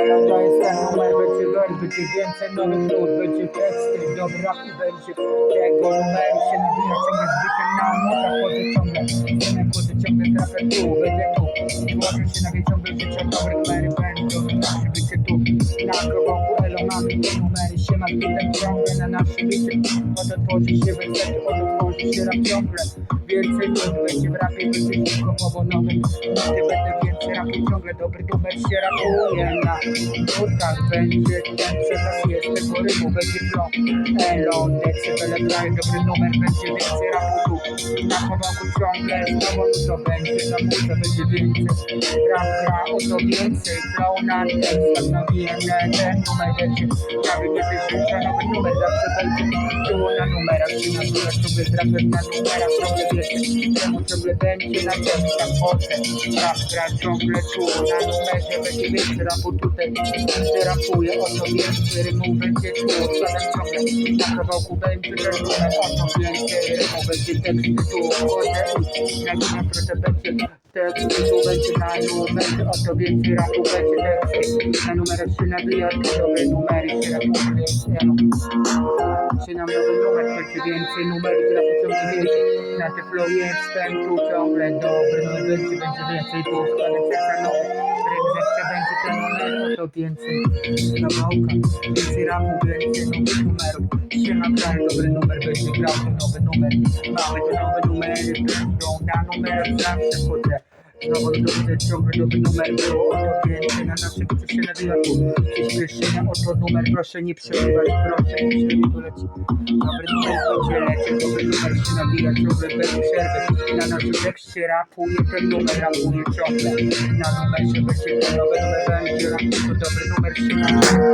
To jest ten numer, będzie gość, będzie więcej nowych nut, będzie teksty, dobra i będzie tego numeru się nawija ciągle zbytem na nutach, chodzę ciągle, synem chodzę ciągle, trafę tu, będzie tu, złożę się na wieczór, będzie ciągle dobre numery, będą, zawsze będzie tu, na kawałku Elo mamy te numery, się ma zbytem ciągle na naszym licie, oto tworzy się wersety, oto tworzy się rap ciągle, więcej nut, będzie w rapie, będzie bo nowe nuty, będę rapu ciągle, dobry numer się rapuje na nutach, będzie ten przekaz jest tego rymu, będzie flow, elo, decybele dobry numer, będzie więcej rapu na kawałku ciągle, znowu to będzie, na muza będzie więcej, rap gra, oto więcej, flow na tekstach nawijane, ten numer będzie, prawie kiedy się nowy numer, zawsze będzie, było na numerach, czy na górach, ciągle z rapem na numerach, ciągle wiecie, temu ciągle będzie na tekstach, potem, rap gra ciągle tu, na numerze będzie więcej rapu tutaj, gdy rapuję, oto więcej rymów będzie tu, składam ciągle, na kawałku będzie ten numer, na na numerze, oto więcej rapu będzie na numerach się nabija, to dobre numery się rapuje, elo. Się nam nowy numer, będzie więcej numerów, dla pociągu więcej. Na te flow jestem tu ciągle dobry, no i będzie, będzie więcej tu składać serca nowe. Zawsze będzie ten numer, oto więcej kawałka, więcej rapu, więcej nowych numerów. Się nagraje, dobry numer, będzie grał ten nowy numer. Mamy te nowe numery, będą na numerach zawsze chodzę. Nowy numer było, oto na się nawija tu. Przyspieszenia, oto numer, proszę nie przerywać, proszę nie przerywać. Dobry numer będzie lecieć, dobry numer się nawija ciągle bez przerwy. Na naszym tekście rapuje ten numer, rapuje ciągle. Na numerze będzie ten nowy numer, będzie to dobry numer się nawija.